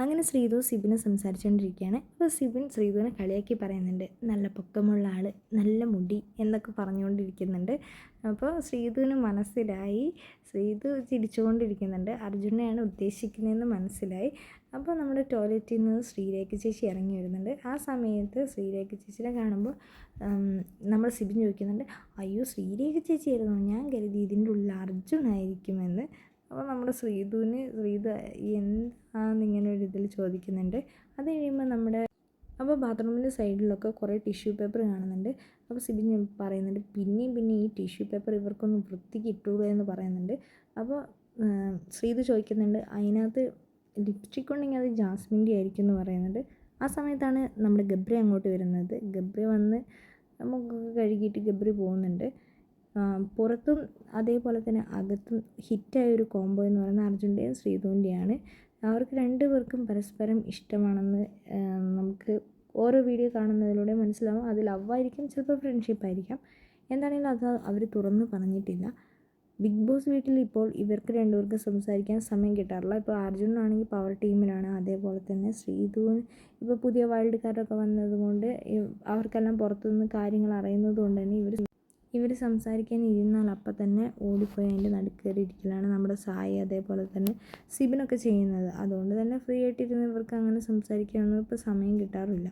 അങ്ങനെ ശ്രീതു സിബിനെ സംസാരിച്ചുകൊണ്ടിരിക്കുകയാണ് അപ്പോൾ സിബിൻ ശ്രീതുവിനെ കളിയാക്കി പറയുന്നുണ്ട്. നല്ല പൊക്കമുള്ള ആൾ നല്ല മുടി എന്നൊക്കെ പറഞ്ഞുകൊണ്ടിരിക്കുന്നുണ്ട് അപ്പോൾ ശ്രീതുവിന് മനസ്സിലായി. ശ്രീതു ചിരിച്ചുകൊണ്ടിരിക്കുന്നുണ്ട് അർജുനെയാണ് ഉദ്ദേശിക്കുന്നതെന്ന് മനസ്സിലായി. അപ്പോൾ നമ്മുടെ ടോയ്ലറ്റിൽ നിന്ന് ശ്രീരേഖ ചേച്ചി ഇറങ്ങി വരുന്നുണ്ട്. ആ സമയത്ത് ശ്രീരേഖ ചേച്ചിനെ കാണുമ്പോൾ നമ്മൾ സിബിൻ ചോദിക്കുന്നുണ്ട് അയ്യോ ശ്രീരേഖ ചേച്ചി ആയിരുന്നു ഞാൻ കരുതി ഇതിന്റെ ഉള്ളിൽ അർജുനായിരിക്കുമെന്ന്. അപ്പോൾ നമ്മുടെ ശ്രീധുവിന് ശ്രീധു ഇങ്ങനെ ഒരു ഇതിൽ ചോദിക്കുന്നുണ്ട്. അത് കഴിയുമ്പോൾ നമ്മുടെ അപ്പോൾ ബാത്റൂമിന്റെ സൈഡിലൊക്കെ കുറേ ടിഷ്യൂ പേപ്പർ കാണുന്നുണ്ട്. അപ്പോൾ സിബിൻ പറയുന്നുണ്ട് പിന്നെയും പിന്നെ ഈ ടിഷ്യൂ പേപ്പർ ഇവർക്കൊന്ന് വൃത്തിക്ക് ഇട്ടുകൂടെ എന്ന് പറയുന്നുണ്ട്. അപ്പോൾ ശ്രീധു ചോദിക്കുന്നുണ്ട് അതിനകത്ത് ലിപ്സ്റ്റിക് ഉണ്ടെങ്കിൽ അത് ജാസ്മിന്റെ ആയിരിക്കും എന്ന് പറയുന്നുണ്ട്. ആ സമയത്താണ് നമ്മുടെ ഗബ്രി അങ്ങോട്ട് വരുന്നത്. ഗബ്രി വന്ന് നമുക്ക് കഴുകിയിട്ട് ഗബ്രി പോകുന്നുണ്ട്. പുറത്തും അതേപോലെ തന്നെ അകത്തും ഹിറ്റായ ഒരു കോംബോ എന്ന് പറയുന്നത് അർജുന്റെയും ശ്രീധുവിന്റെയാണ്. അവർക്ക് രണ്ടു പേർക്കും പരസ്പരം ഇഷ്ടമാണെന്ന് നമുക്ക് ഓരോ വീഡിയോ കാണുന്നതിലൂടെ മനസ്സിലാവും. അത് ലവായിരിക്കും ചിലപ്പോൾ ഫ്രണ്ട്ഷിപ്പ് ആയിരിക്കാം. എന്താണെങ്കിലും അത് അവർ തുറന്ന് പറഞ്ഞിട്ടില്ല. ബിഗ് ബോസ് വീട്ടിൽ ഇപ്പോൾ ഇവർക്ക് രണ്ടുപേർക്ക് സംസാരിക്കാൻ സമയം കിട്ടാറില്ല. ഇപ്പോൾ അർജുനാണെങ്കിൽ പവർ ടീമിലാണ് അതേപോലെ തന്നെ ശ്രീധുവിന് ഇപ്പോൾ പുതിയ വൈൽഡ് കാർഡൊക്കെ വന്നതുകൊണ്ട് അവർക്കെല്ലാം പുറത്തുനിന്ന് കാര്യങ്ങൾ അറിയുന്നത് കൊണ്ട് തന്നെ ഇവർ ഇവർ സംസാരിക്കാൻ ഇരുന്നാൽ അപ്പം തന്നെ ഓടിപ്പോയി അതിന്റെ നടുക്കേറി ഇരിക്കലാണ് നമ്മുടെ സായി അതേപോലെ തന്നെ സിബിനൊക്കെ ചെയ്യുന്നത്. അതുകൊണ്ട് തന്നെ ഫ്രീ ആയിട്ടിരുന്ന് ഇവർക്ക് അങ്ങനെ സംസാരിക്കാനൊന്നും ഇപ്പോൾ സമയം കിട്ടാറില്ല.